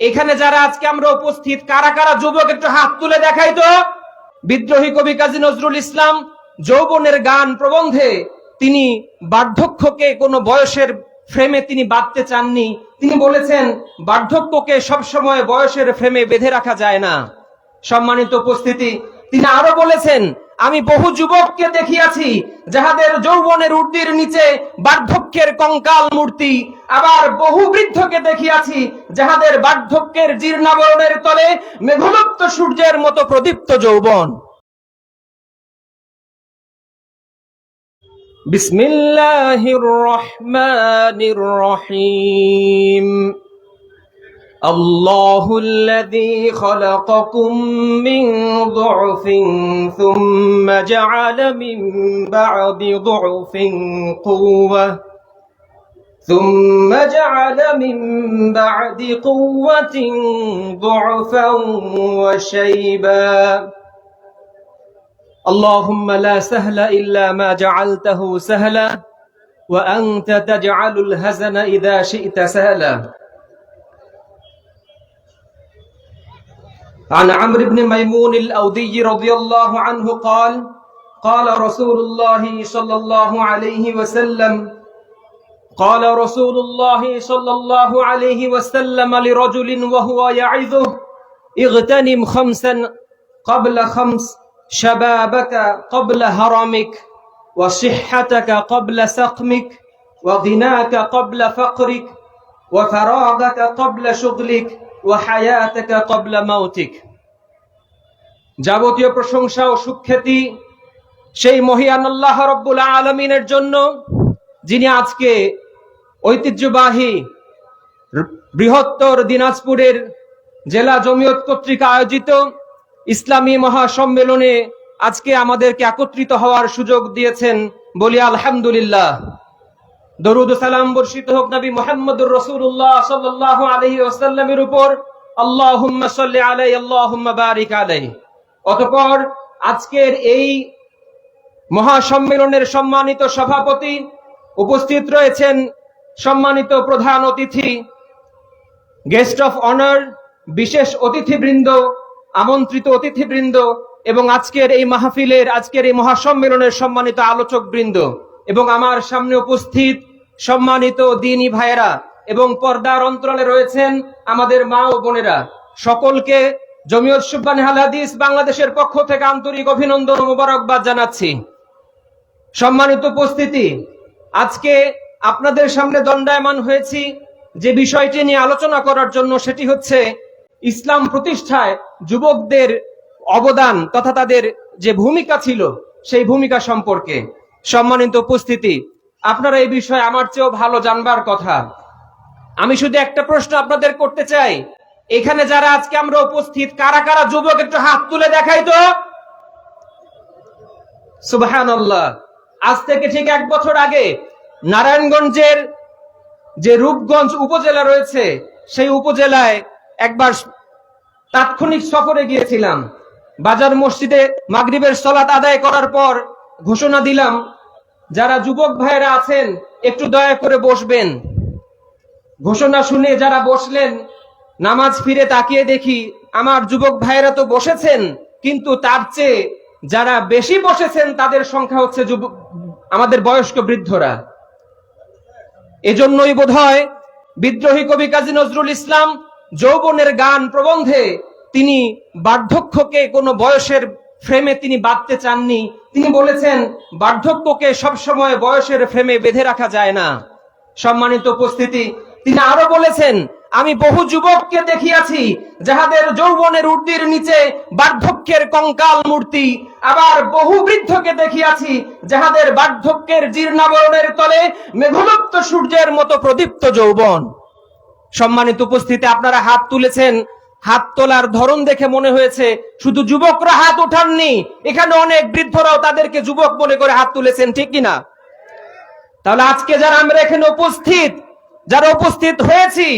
এখানে যারা আজকে আমরা উপস্থিত, কারা কারা যুবক একটু হাত তুলে দেখাই তো? বিদ্রোহী কবি কাজী নজরুল ইসলাম যৌবনের গান প্রবন্ধে তিনি বার্ধক্যকে কোনো বয়সের ফ্রেমে তিনি বাঁধতে চাননি। তিনি বলেছেন, বার্ধক্যকে সবসময় বয়সের ফ্রেমে বেঁধে রাখা যায় না। সম্মানিত উপস্থিতি, তিনি আরও বলেছেন আমি বহু যুবককে দেখিয়াছি, যাহাদের যৌবনের উর্দির নিচে বার্ধক্যের কঙ্কাল মূর্তি। আবার বহু বৃদ্ধকে দেখিয়াছি, যাহাদের বার্ধক্যের জীর্ণাবরণের তলে মেঘলুপ্ত সূর্যের মতো প্রদীপ্ত যৌবন। বিসমিল্লাহির রহমানির রহিম। الله الذي خلقكم من ضعف ثم جعل من بعد ضعف قوة ثم جعل من بعد قوة ضعفا وشيبا اللهم لا سهل إلا ما جعلته سهلا وأنت تجعل الهزن إذا شئت سهلا عن عمرو بن ميمون الأودي رضي الله عنه قال قال رسول الله صلى الله عليه وسلم قال رسول الله صلى الله عليه وسلم لرجل وهو يعظه اغتنم خمسا قبل خمس شبابك قبل هرمك وصحتك قبل سقمك وغناك قبل فقرك وفراغك قبل شغلك যাবতীয় প্রশংসা ও সুখ্যাতি সেই মহিয়ান আল্লাহ রব্বুল আলমিনের জন্য, যিনি আজকে ঐতিহ্যবাহী বৃহত্তর দিনাজপুরের জেলা জমিয়ত কর্তৃক আয়োজিত ইসলামী মহাসম্মেলনে আজকে আমাদেরকে একত্রিত হওয়ার সুযোগ দিয়েছেন বলি আলহামদুলিল্লাহ। দরুদ সালাম বর্ষিত হোক নবী মোহাম্মদুর রসুল্লাহ সাল্লাহ আলহি ওসাল্লামের উপর। আল্লাহুম্মা সাল্লি আলাই আল্লাহুম্মা বারিক আলাই অতঃপর আজকের এই মহাসম্মেলনের সম্মানিত সভাপতি উপস্থিত রয়েছেন সম্মানিত প্রধান অতিথি, গেস্ট অফ অনার, বিশেষ অতিথিবৃন্দ, আমন্ত্রিত অতিথিবৃন্দ এবং আজকের এই মাহফিলের, আজকের এই মহাসম্মেলনের সম্মানিত আলোচক বৃন্দ এবং আমার সামনে উপস্থিত সম্মানিত দিনী ভাইয়েরা এবং পর্দার অন্তরালে রয়েছেন আমাদের মা ও বোনেরা। সকলকে জমিয়ত সুব্বানি হাল হাদিস বাংলাদেশের পক্ষ থেকে আন্তরিক অভিনন্দন মোবারকবাদ জানাচ্ছি। সম্মানিত উপস্থিতি, আজকে আপনাদের সামনে দণ্ডায়মান হয়েছি যে বিষয়টি নিয়ে আলোচনা করার জন্য সেটি হচ্ছে ইসলাম প্রতিষ্ঠায় যুবকদের অবদান তথা তাদের যে ভূমিকা ছিল সেই ভূমিকা সম্পর্কে। সম্মানিত উপস্থিতি আপনারা এই বিষয়ে আমার চেয়েও ভালো জানবার কথা। আমি শুধু একটা প্রশ্ন আপনাদের করতে চাই। এখানে যারা আজকে আমরা উপস্থিত, কারা কারা যুবক একটু হাত তুলে দেখাই তো? সুবাহান আজ থেকে ঠিক এক বছর আগে নারায়ণগঞ্জের যে রূপগঞ্জ উপজেলা রয়েছে, সেই উপজেলায় একবার তাৎক্ষণিক সফরে গিয়েছিলাম। বাজার মসজিদে মাগরিবের সলাত আদায় করার পর ঘোষণা দিলাম যারা যুবক ভাইয়েরা আছেন, একটু দয়া করে বসবেন। ঘোষণা শুনে যারা বসলেন, নামাজ ফিরে তাকিয়ে দেখি, আমার যুবক ভাইয়েরা তো বসেছেন, কিন্তু তার চেয়ে যারা বেশি বসেছেন, তাদের সংখ্যা হচ্ছে আমাদের বয়স্ক বৃদ্ধরা। এজন্যই বোধ হয় বিদ্রোহী কবি কাজী নজরুল ইসলাম যৌবনের গান প্রবন্ধে তিনি বার্ধক্যকে কোনো বয়সের ফ্রেমে তিনি বাঁধতে চাননি। তিনি বলেছেন, বার্ধক্যকে সবসময় বয়সের ফ্রেমে বেঁধে রাখা যায় না। সম্মানিত উপস্থিতি, তিনি আরও বলেছেন, আমি বহু যুবককে দেখিয়াছি, যাহাদের যৌবনের উর্দির নিচে বার্ধক্যের কঙ্কাল মূর্তি। আবার বহু বৃদ্ধকে দেখিয়াছি, যাহাদের বার্ধক্যের জীর্ণাবরণের তলে মেঘলুপ্ত সূর্যের মতো প্রদীপ্ত যৌবন। সম্মানিত উপস্থিতি, আপনারা হাত তুলেছেন হাত তোলার ধরন দেখে মনে হয়েছে, শুধু যুবকরা হাত ওঠাননি এখানে অনেক বৃদ্ধরাও তাদেরকে যুবক মনে করে হাত তুলেছেন, ঠিক কিনা? তাহলে আজকে যারা আমরা এখানে উপস্থিত, যারা উপস্থিত হয়েছি,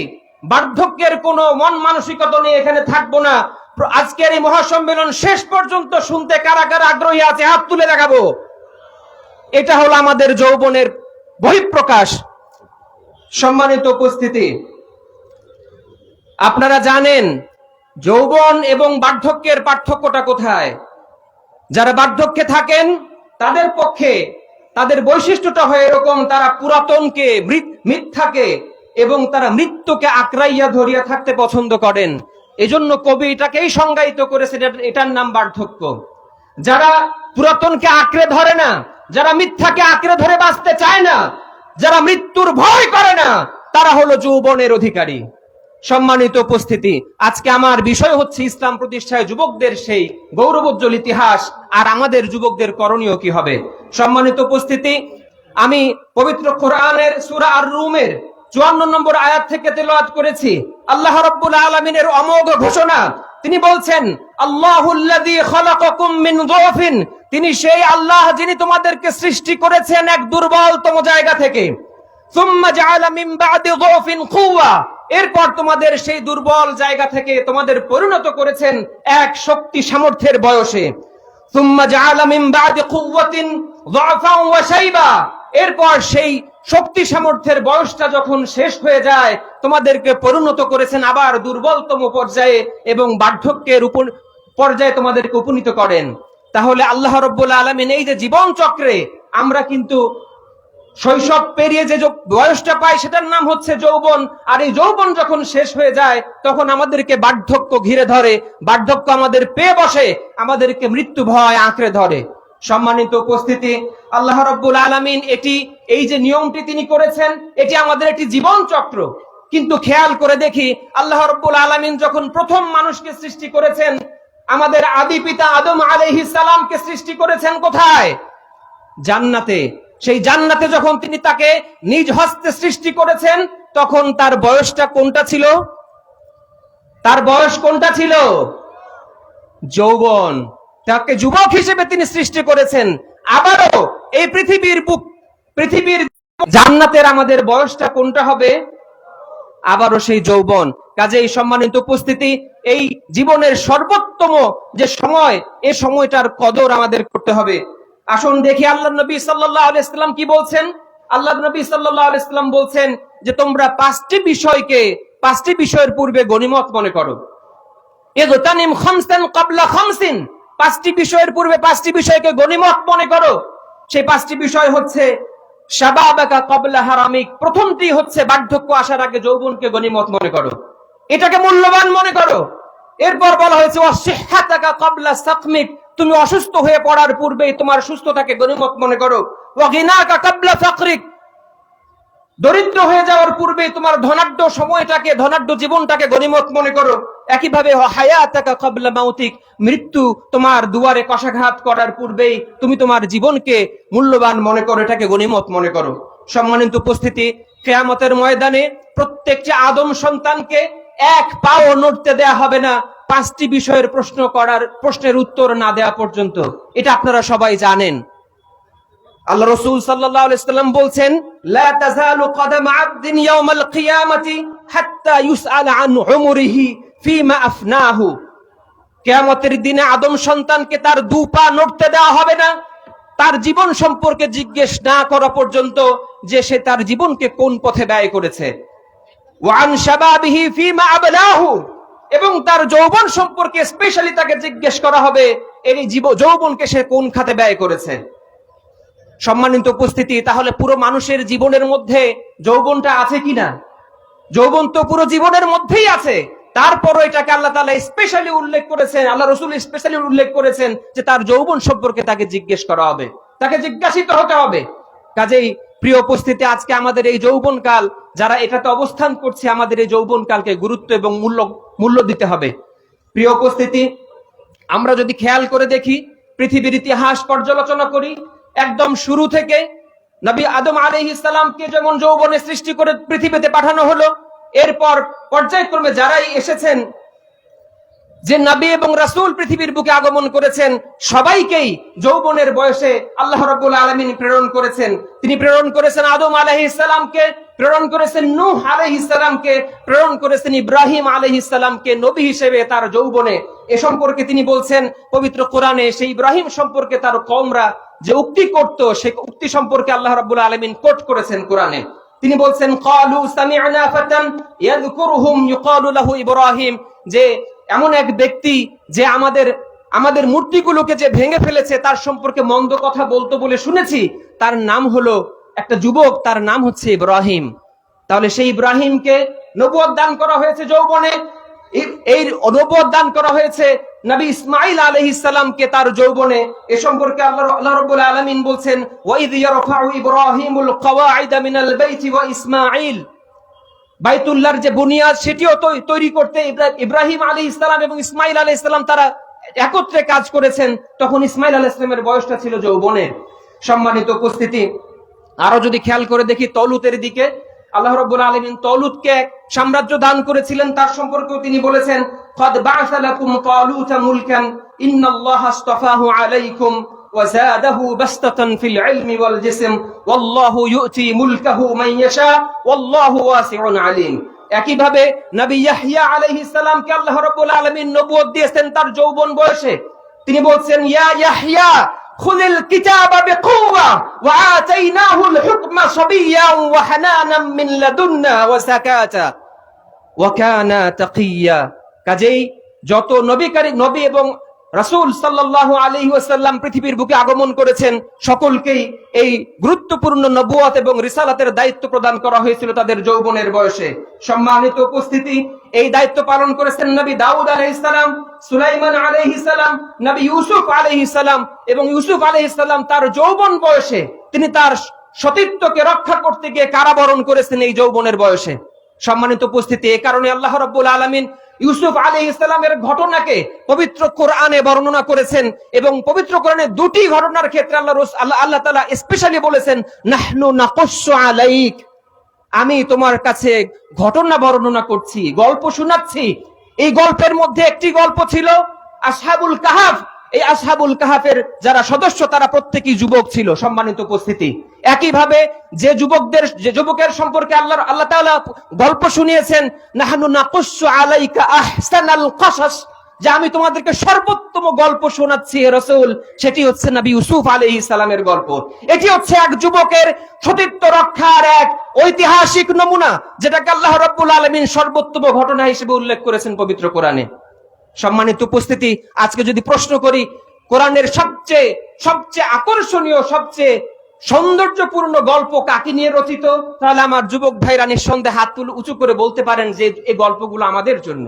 বার্ধক্যের কোনো মন মানসিকতা নিয়ে এখানে থাকব না। আজকের এই মহাসম্মেলন শেষ পর্যন্ত শুনতে কারা কারা আগ্রহী আছে, হাত তুলে দেখাবো। এটা হলো আমাদের যৌবনের বহিঃপ্রকাশ, সম্মানিত উপস্থিতি। আপনারা জানেন যৌবন এবং বার্ধক্যের পার্থক্যটা কোথায়? যারা বার্ধক্যে থাকেন, তাদের পক্ষে, তাদের বৈশিষ্ট্যটা হয় এরকম, তারা পুরাতনকে মিথ্যাকে এবং তারা মৃত্যুকে আঁকড়াইয়া ধরিয়া থাকতে পছন্দ করেন। এজন্য কবি এটাকেই সংজ্ঞায়িত করেছে এটা- এটার নাম বার্ধক্য। যারা পুরাতনকে আঁকড়ে ধরে না, যারা মিথ্যাকে আঁকড়ে ধরে বাঁচতে চায় না, যারা মৃত্যুর ভয় করে না, তারা হলো যৌবনের অধিকারী। সম্মানিত উপস্থিতি। আজকে আমার বিষয় হচ্ছে ইসলাম প্রতিষ্ঠায় যুবকদের সেই গৌরবোজ্জ্বল ইতিহাস আর আমাদের যুবকদের করণীয় কি হবে। সম্মানিত উপস্থিতি, আমি পবিত্র কোরআনের সূরা আর রুমের চুয়ান্ন নম্বর আয়াত থেকে তেলাওয়াত করেছি। আল্লাহ রাব্বুল আলামিনের অমোঘ ঘোষণা, তিনি বলছেন, আল্লাহুল্লাযী তিনি সেই আল্লাহ যিনি তোমাদেরকে সৃষ্টি করেছেন এক দুর্বলতম জায়গা থেকে। এরপর তোমাদের সেই দুর্বল জায়গা থেকে তোমাদের পরিণত করেছেন এক শক্তি সামর্থ্যের বয়সে। এরপর সেই শক্তি সামর্থ্যের বয়সটা যখন শেষ হয়ে যায়, তোমাদেরকে পরিণত করেছেন আবার দুর্বলতম পর্যায়ে এবং বার্ধক্যের উপর পর্যায়ে তোমাদেরকে উপনীত করেন। তাহলে আল্লাহ রব্বুল আলমিন এই যে জীবন চক্রে আমরা কিন্তু শৈশব পেরিয়ে যে বয়সটা পায়, সেটার নাম হচ্ছে যৌবন। আর এই যৌবন যখন শেষ হয়ে যায়, তখন আমাদেরকে বার্ধক্য ঘিরে ধরে, বার্ধক্য আমাদের পেয়ে বসে, আমাদেরকে মৃত্যু ভয় আঁকড়ে ধরে। সম্মানিত উপস্থিতি, আল্লাহ রব্বুল আলমিন এটি, এই যে নিয়মটি তিনি করেছেন, এটি আমাদের একটি জীবন চক্র। কিন্তু খেয়াল করে দেখি, আল্লাহ রব্বুল আলমিন যখন প্রথম মানুষকে সৃষ্টি করেছেন, আমাদের আদি পিতা আদম আলাইহিস সালামকে সৃষ্টি করেছেন কোথায়? জান্নাতে। সেই জান্নাতে যখন তিনি তাকে নিজ হস্তে সৃষ্টি করেছেন, তখন তার বয়সটা কোনটা ছিল? তার বয়স কোনটা ছিল? যৌবন। তাকে যুবক হিসেবে তিনি সৃষ্টি করেছেন। আবারও এই পৃথিবীর পৃথিবীর জান্নাতের আমাদের বয়সটা কোনটা হবে? আবারও সেই যৌবন। কাজে এই সম্মানিত উপস্থিতি, এই জীবনের সর্বোত্তম যে সময়, এ সময়টার কদর আমাদের করতে হবে। আসুন দেখি আল্লাহ নবী সাল্লাহ আলাইসাল্লাম কি বলছেন? আল্লাহ নবী সাল্লাহ আলাইসাল্লাম বলছেন যে, তোমরা পাঁচটি বিষয়কে, পাঁচটি বিষয়ের পূর্বে গণিমত মনে করো। পাঁচটি বিষয়ের পূর্বে পাঁচটি বিষয়কে গনিমত মনে করো। সেই পাঁচটি বিষয় হচ্ছে, শাবাবাকা ক্বাবলা হারামিক। প্রথমটি হচ্ছে, বার্ধক্য আসার আগে যৌবনকে গনিমত মনে করো। এটাকে মূল্যবান মনে করো। এরপর বলা হয়েছে অসিহাতাকা ক্বাবলা সাকমিক। তুমি অসুস্থ হয়ে পড়ার পূর্বেই তোমার সুস্থতাকে গনিমত মনে করো। ফাকরিক। দরিদ্র হয়ে যাওয়ার পূর্বে তোমার ধনাঢ্য সময়টাকে, ধনাঢ্য জীবনটাকে গনিমত মনে করো। একইভাবে মৃত্যু তোমার দুয়ারে কষাঘাত করার পূর্বেই তুমি তোমার জীবনকে মূল্যবান মনে করো, এটাকে গনিমত মনে করো। সম্মানিত উপস্থিতি, কেয়ামতের ময়দানে প্রত্যেকটি আদম সন্তানকে এক পাও নড়তে দেয়া হবে না। পাঁচটি বিষয়ের প্রশ্ন করার, প্রশ্নের উত্তর না দেওয়া পর্যন্ত, এটা আপনারা সবাই জানেন। আল্লাহ রসুল সাল্লাম বলছেন কিয়ামতের দিনে আদম সন্তানকে তার দু পা নড়তে দেওয়া হবে না। তার জীবন সম্পর্কে জিজ্ঞেস না করা পর্যন্ত যে সে তার জীবনকে কোন পথে ব্যয় করেছে। ওয়ান শাবাবিহি ফিমা আবলাহু এবং তার যৌবন সম্পর্কে স্পেশালি তাকে জিজ্ঞেস করা হবে জীব যৌবনকে সে কোন খাতে ব্যয় করেছে? সম্মানিত উপস্থিতি, তাহলে পুরো মানুষের জীবনের মধ্যে যৌবনটা আছে কিনা? যৌবন তো পুরো জীবনের মধ্যেই আছে। তারপরও এটাকে আল্লাহ তালা স্পেশালি উল্লেখ করেছেন, আল্লাহ রসুল স্পেশালি উল্লেখ করেছেন যে তার যৌবন সম্পর্কে তাকে জিজ্ঞেস করা হবে। তাকে জিজ্ঞাসিত হতে হবে। কাজেই প্রিয় উপস্থিতি, আজকে আমাদের এই যৌবন কাল যারা এটাতে অবস্থান করছে, আমাদের এই যৌবন কালকে গুরুত্ব এবং মূল্য মূল্য দিতে হবে। প্রিয় উপস্থিতি, আমরা যদি খেয়াল করে দেখি, পৃথিবীর ইতিহাস পর্যালোচনা করি, একদম শুরু থেকে নবী আদম আলি ইসালামকে যেমন যৌবনে সৃষ্টি করে পৃথিবীতে পাঠানো হলো, এরপর পর্যায়ক্রমে যারাই এসেছেন যে নবী এবং রাসূল পৃথিবীর বুকে আগমন করেছেন, সবাইকেই যৌবনের বয়সে আল্লাহ রাব্বুল আলামিন প্রেরণ করেছেন। তিনি প্রেরণ করেছেন আদম আলাইহিস সালামকে, প্রেরণ করেছেন নূহ আলাইহিস সালামকে, প্রেরণ করেছেন ইব্রাহিম আলাইহিস সালামকে নবী হিসেবে তার যৌবনে। এ সম্পর্কে তিনি বলছেন, পবিত্র কোরআনে সেই ইব্রাহিম সম্পর্কে তার কমরা যে উক্তি করত সে উক্তি সম্পর্কে আল্লাহ রাব্বুল আলামিন কোট করেছেন কোরআনে। তিনি বলছেন ক্বালু সামি'না ফাতান ইয়াযকুরুহুম ইউকালু লাহু ইব্রাহিম, যে এমন এক ব্যক্তি যে আমাদের আমাদের মূর্তিগুলোকে যে ভেঙে ফেলেছে, তার সম্পর্কে মন্দ কথা বলতো বলে শুনেছি। তার নাম হলো একটা যুবক, তার নাম হচ্ছে ইব্রাহিম। তাহলে সেই ইব্রাহিমকে নবুয়ত দান করা হয়েছে যৌবনে। এই- নবুয়ত দান করা হয়েছে নবী ইসমাইল আলাইহিস সালামকে তার যৌবনে। এ সম্পর্কে আল্লাহ আল্লাহ রাব্বুল আলামিন বলছেন ওয়াইদ ইয়ারফাউ ইব্রাহিমুল কওয়াইদা মিনাল বাইতি ওয়া ইসমাইল বাইতুল্লার যে বুনিয়াদ, সেটিও তৈরি করতে ইব্রাহিম আলী ইসলাম এবং ইসমাইল আলী ইসলাম তারা একত্রে কাজ করেছেন। তখন ইসমাইল আলী ইসলামের বয়সটা ছিল যৌবনে সম্মানিত উপস্থিতি, আরও যদি খেয়াল করে দেখি তলুতের দিকে, আল্লাহ রব্বুল আলমিন তলুতকে সাম্রাজ্য দান করেছিলেন। তার সম্পর্কেও তিনি বলেছেন وزاده بسطة في العلم والجسم والله يؤتي ملكه من يشاء والله واسع عليم একইভাবে নবী ইয়াহইয়া আলাইহিস সালামকে আল্লাহ রাব্বুল আলামিন নবুয়ত দিয়েছেন তার যৌবন বয়সে তিনি বলছেন ইয়া ইয়াহইয়া খুলিল কিতাবা বিকুওয়া ওয়া আতাইনাহুল হুকমা সাবিয়্যান ওয়া হানানাম মিন লাদুন্না ওয়া যাকাতা ওয়া কানা তাকিয়া কাজেই যত নবীকারী নবী এবং রাসূল সাল্লাল্লাহু আলাইহি ওয়াসাল্লাম পৃথিবীর বুকে আগমন করেছেন। সকলকেই এই গুরুত্বপূর্ণ নবুয়ত এবং রিসালাতের দায়িত্ব প্রদান করা হয়েছিল তাদের যৌবনের বয়সে। সম্মানিত উপস্থিতি, এই দায়িত্ব পালন করেছেন নবী দাউদ আলাইহিস সালাম, সুলাইমান আলাইহিস সালাম, নবী ইউসুফ আলাইহিস সালাম এবং ইউসুফ আলাইহিস সালাম তার যৌবন বয়সে তিনি তার সতীত্বকে রক্ষা করতে গিয়ে কারাবরণ করেছেন এই যৌবনের বয়সে। সম্মানিত উপস্থিতি, এ কারণে আল্লাহ রাব্বুল আলামিন ইউসুফ আলী ইসলামের ঘটনাকে পবিত্র কোরআনে বর্ণনা করেছেন এবং পবিত্র কোরআনে দুটি ঘটনার ক্ষেত্রে আল্লাহ আল্লাহ আল্লাহ তাআলা স্পেশালি বলেছেন, নাহনু নাকস্সু আলাইক। আমি তোমার কাছে ঘটনা বর্ণনা করছি, গল্প শোনাচ্ছি। এই গল্পের মধ্যে একটি গল্প ছিল আসহাবুল কাহাফ। এই আসহাবুল কাহাফের যারা সদস্য, তারা প্রত্যেকই যুবক ছিল, সম্মানিত উপস্থিতি। একইভাবে যে যুবকদের, যে যুবকের সম্পর্কে আল্লাহ আল্লাহ গল্প শুনিয়েছেন, নাহানু নাকুসু আলাইকা যে আমি তোমাদেরকে সর্বোত্তম গল্প শোনাচ্ছি রসুল, সেটি হচ্ছে নবী ইউসুফ আলাইহিস সালামের গল্প। এটি হচ্ছে এক যুবকের সতীত্ব রক্ষার এক ঐতিহাসিক নমুনা, যেটাকে আল্লাহ রাব্বুল আলামিন সর্বোত্তম ঘটনা হিসেবে উল্লেখ করেছেন পবিত্র কোরআনে। সম্মানিত উপস্থিতি, আজকে যদি প্রশ্ন করি, কোরআনের সবচেয়ে সবচেয়ে আকর্ষণীয়, সবচেয়ে সৌন্দর্যপূর্ণ গল্প কাকে নিয়ে রচিত? তাহলে আমার যুবক ভাইরা নিঃসন্দেহে হাত তুলে উঁচু করে বলতে পারেন যে এই গল্পগুলো আমাদের জন্য।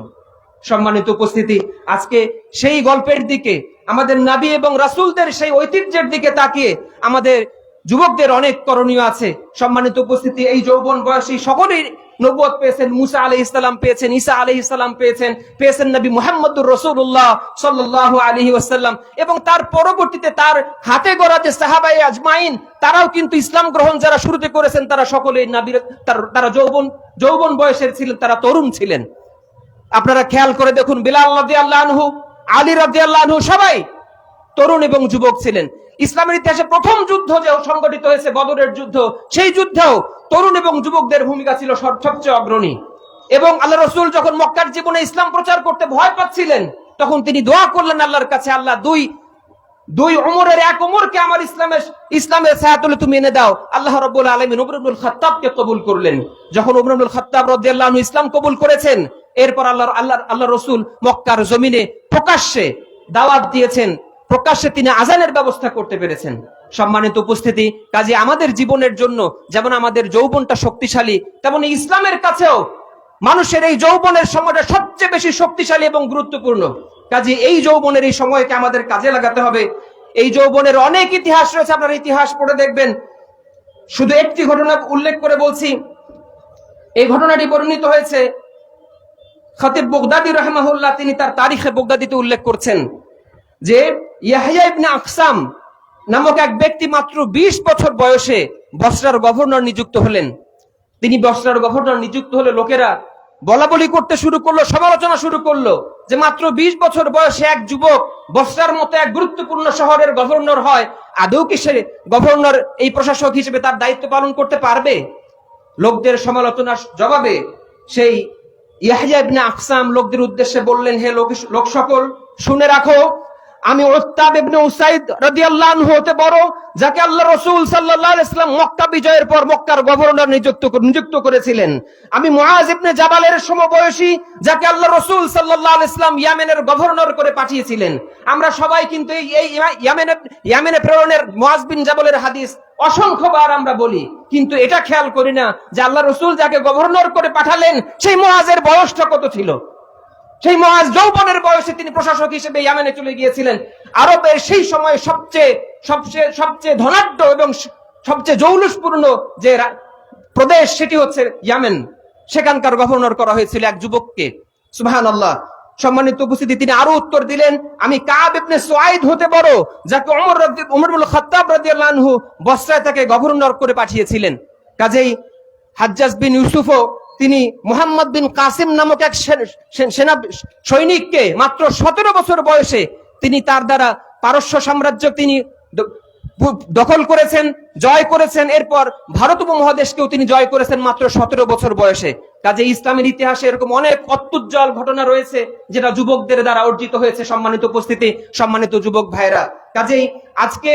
সম্মানিত উপস্থিতি, আজকে সেই গল্পের দিকে, আমাদের নাবি এবং রাসুলদের সেই ঐতিহ্যের দিকে তাকিয়ে আমাদের যুবকদের অনেক করণীয় আছে। সম্মানিত উপস্থিতি, এই যৌবন বয়সী সকলেই নবুয়ত পেয়েছেন, মুসা আলী ইসলাম পেয়েছেন, ঈসা আলী ইসলাম পেয়েছেন পেয়েছেন নবী মোহাম্মদুর রসুল্লাহ সাল্লাহ আলী ওয়াসাল্লাম। এবং তার পরবর্তীতে তার হাতে গড়া যে সাহাবাই আজমাইন, তারাও কিন্তু ইসলাম গ্রহণ যারা শুরুতে করেছেন, তারা সকলেই নাবির, তারা যৌবন যৌবন বয়সের ছিলেন, তারা তরুণ ছিলেন। আপনারা খেয়াল করে দেখুন, বিলাল রাজি আল্লাহ আনহু, আলী রাজি আল্লাহ আনহু সবাই তরুণ এবং যুবক ছিলেন। ইসলামের ইতিহাসে প্রথম যুদ্ধ যে সংগঠিত হয়েছে, বদরের যুদ্ধ, সেই যুদ্ধেও তরুণ এবং যুবকদের ভূমিকা ছিল সবচেয়ে অগ্রণী। এবং আল্লাহ রসুল যখন মক্কার জীবনে ইসলাম প্রচার করতে ভয় পাচ্ছিলেন, তখন তিনি দোয়া করলেন আল্লাহর কাছে, আল্লাহ, দুই দুই উমরের এক উমরকে আমার ইসলামের ইসলামের ছায়াতলে তুমি এনে দাও। আল্লাহ রব্বুল আলমিন উমরুল খাত্তাবকে কবুল করলেন। যখন উমরুল খাত্তাব রদিয়াল্লাহ ইসলাম কবুল করেছেন, এরপর আল্লাহ আল্লাহ আল্লাহ রসুল মক্কার জমিনে প্রকাশ্যে দাওয়াত দিয়েছেন প্রকাশ্যে তিনি আজানের ব্যবস্থা করতে পেরেছেন। সম্মানিত উপস্থিতি, কাজে আমাদের জীবনের জন্য যেমন আমাদের যৌবনটা শক্তিশালী, তেমন ইসলামের কাছেও মানুষের এই যৌবনের সময়টা সবচেয়ে বেশি শক্তিশালী এবং গুরুত্বপূর্ণ। কাজে এই যৌবনের এই সময়কে আমাদের কাজে লাগাতে হবে। এই যৌবনের অনেক ইতিহাস রয়েছে, আপনারা ইতিহাস পড়ে দেখবেন। শুধু একটি ঘটনা উল্লেখ করে বলছি, এই ঘটনাটি বর্ণিত হয়েছে, খতিব বগদাদি রহমাহুল্লাহ তিনি তার তারিখে বগদাদিতে উল্লেখ করছেন। যে ইয়াহিয়া ইবনে আকসাম নামক এক ব্যক্তি মাত্র ২০ বছর বয়সে বসরার গভর্নর নিযুক্ত হলেন। তিনি বসরার গভর্নর নিযুক্ত হলে লোকেরা বলা বলি করতে শুরু করল, সমালোচনা শুরু করল যে মাত্র ২০ বছর বয়সে এক যুবক বসরার মতো এক গুরুত্বপূর্ণ শহরের গভর্নর হয়। আদৌ কি সে গভর্নর এই প্রশাসক হিসেবে তার দায়িত্ব পালন করতে পারবে? লোকদের সমালোচনার জবাবে সেই ইয়াহিয়া ইবনে আকসাম লোকদের উদ্দেশ্যে বললেন, হে লোক লোক সকল, শুনে রাখো আমি হতে বড়, যাকে আল্লাহ রাসূল সাল্লাল্লাহু আলাইহি সাল্লাম মক্কা বিজয়ের পর মক্কার গভর্নর নিযুক্ত নিযুক্ত করেছিলেন। আমি মুআজ ইবনে জাবালের সমবয়সী, যাকে আল্লাহ রাসূল সাল্লাল্লাহু আলাইহি সাল্লাম ইয়ামেনের গভর্নর করে পাঠিয়েছিলেন। আমরা সবাই কিন্তু এই ইয়ামেনে ইয়ামেনে প্রেরণের মুআজ বিন জাবালের হাদিস অসংখ্যবার আমরা বলি। কিন্তু এটা খেয়াল করি না যে আল্লাহ রসুল যাকে গভর্নর করে পাঠালেন, সেই মুআজের বয়সটা কত ছিল? সেই মহাজ যৌবনের বয়সে তিনি প্রশাসক হিসেবে ইয়ামেনে চলে গিয়েছিলেন। আরবের সেই সময় সবচেয়ে সবচেয়ে সবচেয়ে ধনাঢ্য এবং সবচেয়ে জৌলুসপূর্ণ যে প্রদেশ সেটি হচ্ছে ইয়ামেন। সেখানকার গভর্নর করা হয়েছিল এক যুবককে। সুবহান আল্লাহ সম্মানিত উপস্থিতি, তিনি আরও উত্তর দিলেন, আমি কাব সুয়াইদ হতে বড়, যাকে ওমর ইবনুল খাত্তাব রাদিয়াল্লাহু বসরায় তাকে গভর্নর করে পাঠিয়েছিলেন। কাজেই হাজ্জাজ বিন ইউসুফও তিনি মোহাম্মদ বিন কাসিম নামক এক সেনা সৈনিককে মাত্র সতেরো বছর বয়সে তিনি তার দ্বারা পারস্য সাম্রাজ্য তিনি দখল করেছেন, জয় করেছেন। এরপর ভারত উপমহাদেশকেও তিনি জয় করেছেন মাত্র সতেরো বছর বয়সে। কাজে ইসলামের ইতিহাসে এরকম অনেক অত্যুজ্জ্বল ঘটনা রয়েছে, যেটা যুবকদের দ্বারা অর্জিত হয়েছে সম্মানিত উপস্থিতি, সম্মানিত যুবক ভাইরা কাজেই আজকে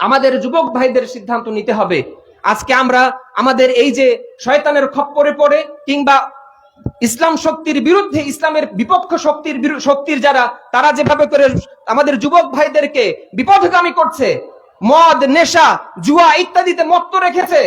আমাদের যুবক ভাইদের সিদ্ধান্ত নিতে হবে। আজকে আমরা আমাদের এই যে শয়তানের খপ্পরে পড়ে কিংবা ইসলাম শক্তির বিরুদ্ধে ইসলামের বিপক্ষ শক্তির শক্তির যারা, তারা যেভাবে করে আমাদের যুবক ভাইদেরকে বিপদগামী করছে, মদ, নেশা, জুয়া ইত্যাদিতে মত্ত রেখেছে,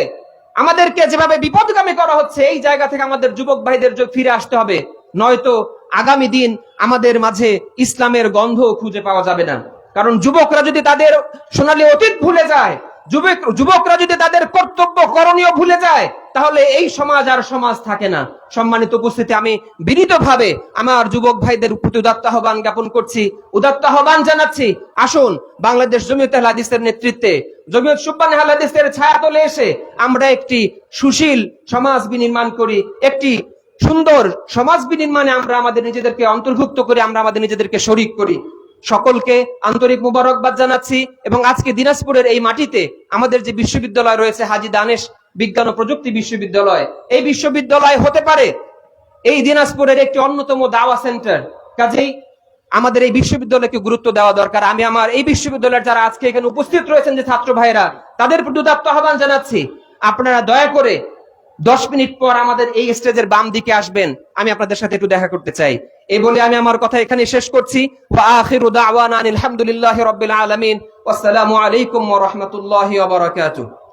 আমাদেরকে যেভাবে বিপদগামী করা হচ্ছে, এই জায়গা থেকে আমাদের যুবক ভাইদের ফিরে আসতে হবে। নয়তো আগামী দিন আমাদের মাঝে ইসলামের গন্ধ খুঁজে পাওয়া যাবে না। কারণ যুবকরা যদি তাদের সোনালী অতীত ভুলে যায় যুবক যুবকরা যদি তাদের কর্তব্য করণীয় ভুলে যায়, তাহলে এই সমাজ আর সমাজ থাকে না। সম্মানিত উপস্থিতি, আমি বিনীত ভাবে আমার যুবক ভাইদের প্রতি উদাত্ত আহ্বান জ্ঞাপন করছি। উদাত্ত আহ্বান জানাচ্ছি, আসুন বাংলাদেশ জমিয়ত হাদিসের নেতৃত্বে, জমিয়ত সুব্বান হাদিসের ছায়া তলে এসে আমরা একটি সুশীল সমাজ বিনির্মাণ করি, একটি সুন্দর সমাজ বিনির্মাণে আমরা আমাদের নিজেদেরকে অন্তর্ভুক্ত করে, আমরা আমাদের নিজেদেরকে শরিক করি। সকলকে আন্তরিক মুবারকবাদ জানাচ্ছি এবং আজকে দিনাজপুরের এই মাটিতে আমাদের যে বিশ্ববিদ্যালয় রয়েছে হাজি দানেশ বিজ্ঞান ও প্রযুক্তি বিশ্ববিদ্যালয়, এই বিশ্ববিদ্যালয় হতে পারে এই দিনাজপুরের একটি অন্যতম দাওয়া সেন্টার। কাজেই আমাদের এই বিশ্ববিদ্যালয়কে গুরুত্ব দেওয়া দরকার। আমি আমার এই বিশ্ববিদ্যালয়ের যারা আজকে এখানে উপস্থিত রয়েছেন যে ছাত্র ভাইরা তাদের প্রতি আহ্বান জানাচ্ছি। আপনারা দয়া করে দশ মিনিট পর আমাদের এই স্টেজের বাম দিকে আসবেন। আমি আপনাদের সাথে একটু দেখা করতে চাই। এই বলে আমি আমার কথা এখানে শেষ করছি। আলহামদুলিল্লাহ রাব্বিল আলামিন। ওয়াসসালামু আলাইকুম রহমতুল্লাহ বারাকাতুহু।